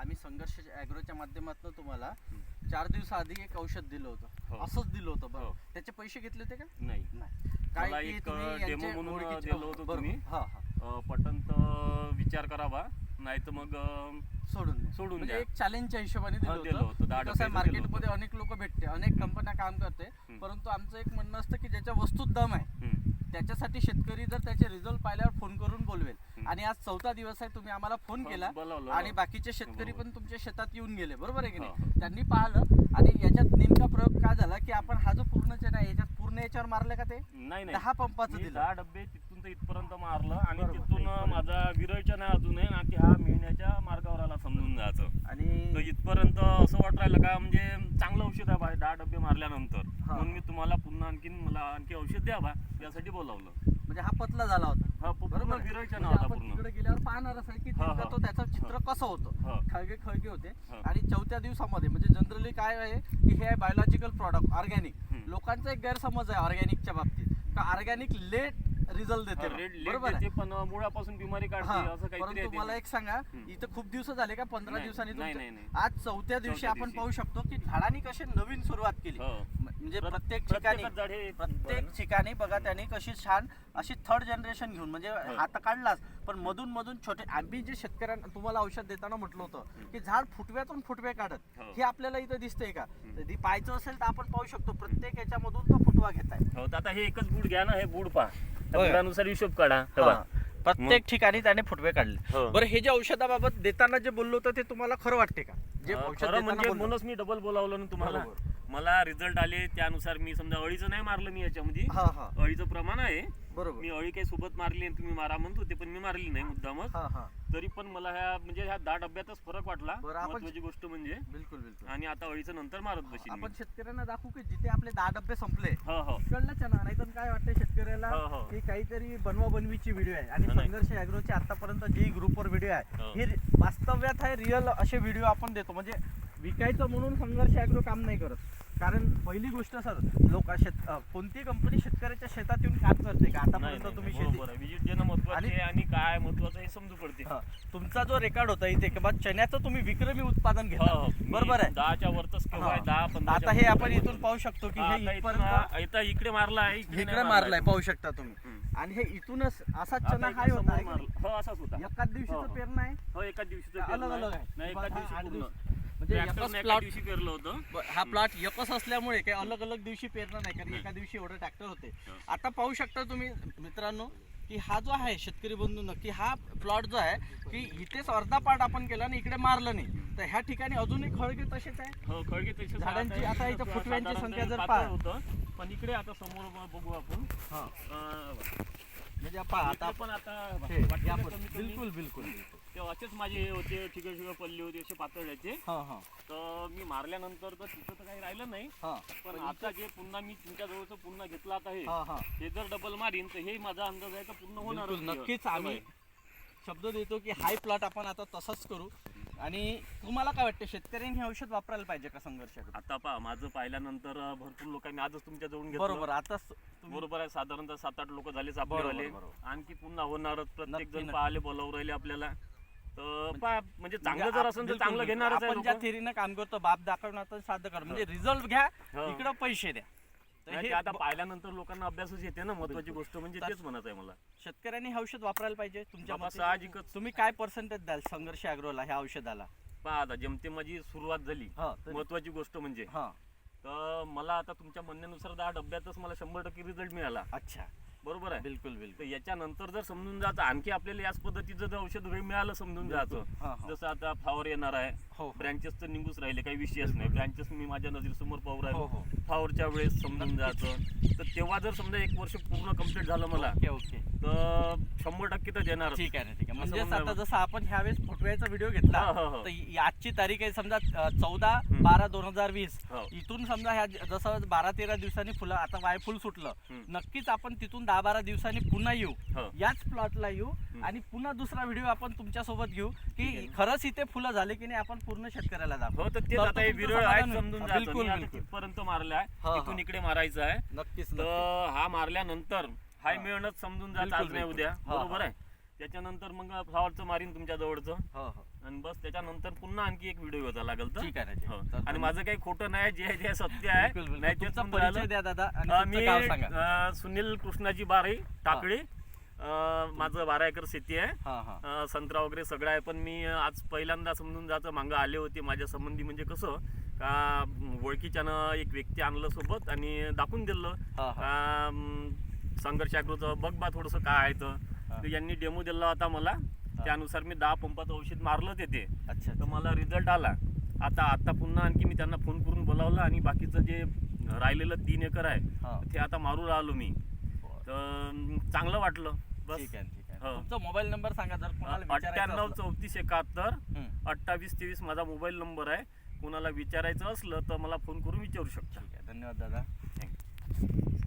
आम्ही संघर्ष ॲग्रोच्या माध्यमातून तुम्हाला चार दिवसाआधी एक औषध दिलं हो. होतं असंच दिलं होतं हो. बरं त्याचे पैसे घेतले होते का नाही नाही मला की एक, तुम्ही अं, यांचे demo म्हणून, अं, ओळखीचे- दिलं होतं बरोबर. तुम्ही. हा हा अं, पटन तर विचार करावा नाही तर मग अं, सोडून द्या. सोडून म्हणजे द्या. एक चॅलेंजच्या हिशोबाने हा, दिलं दिलं होतं होतं. दहा की कसं आहे डब्याचं दिलं मार्केटमध्ये अनेक लोक भेटते अनेक कंपन्या काम करते हम्म. परंतु आमचं एक म्हणणं असतं की ज्याच्या वस्तूत दम आहे हम्म. त्याच्यासाठी शेतकरी जर त्याचे रिझल्ट पाहिल्यावर फोन करून बोलवेल. आणि आज चौथा दिवस आहे तुम्ही आम्हाला फोन हो, केला. आणि बाकीचे शेतकरी बरोबर. पण तुमच्या शेतात येऊन गेले बरोबर आहे की हो, नाही त्यांनी पाहिलं आणि याच्यात नेमका प्रयोग काय झाला की आपण हा जो पूर्णचे नाही याच्यात पूर्ण याच्यावर मारले का ते नाही नाही दहा पंपाचं दिलं दहा डब्बे तिथून इथपर्यंत मारलं आणि. तिथून माझा विरळच्या नाही अजून आहे ना की हा मिळण्याच्या मार्गावर आला समजून जायचं आणि इथपर्यंत असं वाटू राहिलं का म्हणजे चांगलं औषध आहे दहा डब्बे मारल्यानंतर हा. म्हणून मी तुम्हाला पुन्हा आणखीन मला आणखी औषध द्या बा यासाठी बोलावलं. म्हणजे हा पतला झाला होता. हा पूर्ण बरोबर म्हणजे नावाचा आपण पूर्ण. तिकडे गेल्यावर पाहणारच आहे की हा. तो त्याचं चित्र कसं होतं. खळगे खळगे होते. हा. आणि चौथ्या दिवसामध्ये म्हणजे जनरली काय आहे की हे बायोलॉजिकल प्रॉडक्ट ऑर्गॅनिक हम्म. लोकांचा एक गैरसमज आहे ऑर्गॅनिकच्या बाबतीत. का ऑर्गॅनिक लेट रिझल्ट देते बरोबर लेट आहे देते पण मुळापासून बिमारी काढते हा, असं आहे ते. मला एक सांगा. इथं खूप दिवस झाले का पंधरा नाही, दिवसांनी नाही, तुमचं- नाही, नाही. आज चौथ्या दिवशी चौथ्या आपण दिवशी. पाहू शकतो की झाडांनी कशी नवीन सुरुवात केली हो. म्हणजे प्रत- प्रत्येक ठिकाणी प्रत्येकच झाड हे प्रत्येक ठिकाणी बघा त्यांनी कशी छान अशी थर्ड जनरेशन घेऊन म्हणजे हो. हात काढलाच पण मधून मधून छोटे आम्ही जे शेतकऱ्यांना तुम्हाला औषध देताना म्हटलं होतं की झाड फुटव्यातून फुटवे काढत हो. हे आपल्याला इथं दिसतंय का कधी पाहायचं असेल तर आपण पाहू शकतो प्रत्येक याच्यामधून तो फुटवा घेत आहे हो तर आता हे एकच बूड घ्या ना हे बूड पहा त्या होय. हिशोब काढा हे बघा. प्रत्येक ठिकाणी त्याने फुटवे काढले हो. बरं हे जे औषधाबाबत देताना जे बोललो होतं ते तुम्हाला खरं वाटते का जे अं, औषध खरं देताना म्हणजे बोललो. म्हणूनच मी डबल बोलावलं ना तुम्हाला बरोबर. मला रिझल्ट आले त्यानुसार मी समजा अळीचं नाही मारलं मी याच्यामध्ये. हा हा. अळीचं प्रमाण आहे. बरोबर. मी अळी काही सोबत मारली आणि तुम्ही मारा म्हणत होते पण मी मारली नाही मुद्दामच. हा हा. तरी पण मला ह्या म्हणजे ह्या दहा डब्यातच फरक वाटला. बरं, आपण- महत्वाची गोष्ट म्हणजे. बिलकुल बिलकुल. आणि आता अळीचं नंतर मारत मी. आपण शेतकऱ्यांना दाखवू की जिथे आपले दहा डबे संपले हो हो. नाही तर काय वाटतं शेतकऱ्याला हो, हो. की काहीतरी बनवा बनवीची व्हिडिओ आहे. आणि नाही. संघर्ष अॅग्रोचे आतापर्यंत जी ग्रुपवर व्हिडिओ आहे हो. हे वास्तव्यात आहे रिअल असे व्हिडिओ आपण देतो. म्हणजे विकायचं म्हणून संघर्ष अॅग्रो काम नाही करत कारण पहिली गोष्ट सर लोक शेत अं, कोणती कंपनी शेतकऱ्याच्या शेतात येऊन काम करते का नाही, आतापर्यंत नाही, तुम्ही बरोबर शेती आहे विजिट देणं महत्वाचं आणि- आहे आणि काय महत्वाचं हे समजू पडते हा. तुमचा जो रेकॉर्ड होता इथे किंवा चण्याचं तुम्ही विक्रमी उत्पादन हो, घेता हो. मी बरोबर आहे दहाच्या वरतच केव्हा आहे, हा. दहा आता हे आपण. इथून पाहू शकतो की हा, हे इथपर्यंत हा- इथं इकडे मारला आहे इकडे नाही मारलाय पाहू शकता तुम्ही हम्म. आणि हे इथूनच असा आता चना इकडे हाय होता समोर? मारला. हो असाच होता एकाच हो, दिवशीचं हो. पेरणं आहे हो एकाच दिवशीचं अलग पेरलं अलग आहे. आहे नाही बरं, एकाच हा दिवशी आठ पूर्ण. दिवस. म्हणजे एकाच प्लॉट दिवशी पेरलं होतं. हा प्लॉट एकच असल्यामुळे काही अलग अलग दिवशी पेरणं नाही कारण एका दिवशी एवढे ट्रॅक्टर होते. हो. आता पाहू शकता तुम्ही मित्रांनो की हा जो आहे शेतकरी बंधूंनो की हा प्लॉट जो आहे की इथेच अर्धा पार्ट आपण केला आणि इकडे मारलं नाही. तर ह्या ठिकाणी अजूनही खळगे तसेच आहे. हो खळगे तसे झाडांची आता इथं फुटव्यांची संख्या जर पातळ पाहा. होतं पण इकडे आता समोर बघू आपण. हा. म्हणजे पहा आता पण आता बिलकुल बिलकुल. ते असेच माझे हे होते ठिके ठिके पल्ले होते असे पातळायचे हा हा. तर मी मारल्यानंतर तर तिथं तर काही राहिलं नाही. हा. पण आता जे पुन्हा मी तुमच्या जवळचं पुन्हा घेतलं आता हे हा हा. हे जर डबल मारीन तर हे माझा अंदाज आहे तर पूर्ण होणार बिलकुल नक्कीच आम्ही शब्द देतो की हाय प्लॉट आपण आता तसंच करू. आणि तुम्हाला काय वाटतं शेतकऱ्यांनी हे औषध वापरायला पाहिजे का संघर्ष आता पहा माझं पाहिल्यानंतर अं, भरपूर लोकांनी आजच तुमच्या जवळून घेतलं. बरोबर आता स- तुम्ही- बरोबर आहे साधारणतः सात आठ लोक बरोबर, बरोबर. आणखी पुन्हा होणारच प्रत्येक नक्की, जण नक्की. पाहाले बोलावून राहिले आपल्याला. तर पहा म्हणजे चांगलं म्हणजे जर असेल तर बिलकुल, चांगलं बिलकुल. घेणारच आहे आपण ज्या लोकं. थेरीनं काम करतो बाप दाखवणार तर साध्य कर म्हणजे रिझल्ट घ्या हो. इकडं पैसे द्या तर नाही, हे आता पाहिल्यानंतर लोकांना अभ्यासच येते ना महत्वाची. गोष्ट म्हणजे तेच म्हणत आहे मला शेतकऱ्यांनी हे औषध वापरायला पाहिजे तुमच्या बाबा मते? साहजिकच तुम्ही काय पर्सेंटेज द्याल संघर्ष अॅग्रोला ह्या औषधाला पहा आता जेमते माझी सुरुवात झाली हा तर- महत्वाची गोष्ट म्हणजे हा तर मला आता तुमच्या म्हणण्यानुसार दहा डब्यातच मला शंभर टक्के रिझल्ट मिळाला अच्छा बरोबर आहे? बिलकुल बिलकुल. याच्यानंतर जर समजून जायचं आणखी आपल्याला याच पद्धतीचं जर औषध वगैरे मिळालं समजून जायचं हा, हा. जसं आता फ्लावर येणार आहे हो हो. ब्रँचेस तर निघूच राहिले काही विषयच नाही. ब्रँचेस मी माझ्या नजरेसमोर पाहू हो राहिलो. हो. फ्लावरच्या वेळेस समजून जायचं तर तेव्हा जर समजा एक वर्ष पूर्ण कंप्लीट झालं मला ओके ओके. तर शंभर टक्के तर देणार ठीक आहे ना ठीक आहे. असं म्हणजेच म्हणणं आता. जसं आपण ह्यावेळेस फुटव्याचा व्हिडिओ घेतला हो, हो, हो. तर ही आजची तारीख आहे समजा चौदा बारा दोन हजार वीस. हो. इथून समजा ह्या ज- जसं बारा तेरा दिवसांनी फुलं आता वाय फुल सुटलं. हम्म. नक्कीच आपण तिथून दहा बारा दिवसांनी पुन्हा येऊ हो. याच प्लॉटला येऊ आणि पुन्हा दुसरा व्हिडिओ आपण तुमच्यासोबत घेऊ की. खरंच इथे फुलं झाले की नाही आपण पूर्ण शेतकऱ्याला दाखवू हो तर तेच तर आता हे तुमचं विरळ आहे समाधान होईल. समजून बिलकुल, बिलकुल. तिथपर्यंत मारलाय इथून. इकडे मारायचं आहे नक्कीच तर. हा मारल्यानंतर हाय. मिळणं समजून बिलकुल, आज नाही बिलकुल. उद्या हा, बरोबर हा. आहे त्याच्यानंतर मग फ्लावरचं मारीन तुमच्या जवळचं हो हो. आणि बस त्याच्यानंतर पुन्हा आणखी एक व्हिडिओ होता लागल तर. ठीक आहे ना, ठीक. हो. तर आणि माझं काही खोटं नाही जे आहे ते सत्य आहे. बिलकुल, बिलकुल. नाही तेच तुमचा म्हणून परिचय राहिलो. द्या दादा आणि अं, तुमचं मी गाव सांगा. अं, सुनील कृष्णाजी बारे टाकळी. अं, माझं बारा एकर शेती आहे. हा हा. अं, संत्रा वगैरे सगळं आहे पण मी आज पहिल्यांदा समजून जायचं मागं आले होते माझ्या संबंधी म्हणजे कसं का ओळखीच्यानं एक व्यक्ती आणलं सोबत आणि दाखवून दिलं. हा हा. का, अं, संघर्ष बघ बा थोडंसं काय आहे तर. तर यांनी डेमो दिला होता मला. त्यानुसार मी दहा पंपाचं औषध मारलं तिथे. अच्छा तर मला रिझल्ट आला. आता आता पुन्हा आणखी मी त्यांना फोन करून बोलावलं आणि बाकीचं जे राहिलेलं तीन एकर आहे ते आता मारू राहिलो मी. तर चांगलं वाटलं. बस. ठीक आहे हो. तुमचा मोबाईल नंबर सांगा जर कोणाला अठ्ठ्याण्णव. चौतीस एकाहत्तर. अठ्ठावीस तेवीस माझा मोबाईल नंबर आहे. कोणाला विचारायचं असलं तर मला फोन करून विचारू शकता. धन्यवाद दादा. थँक्यू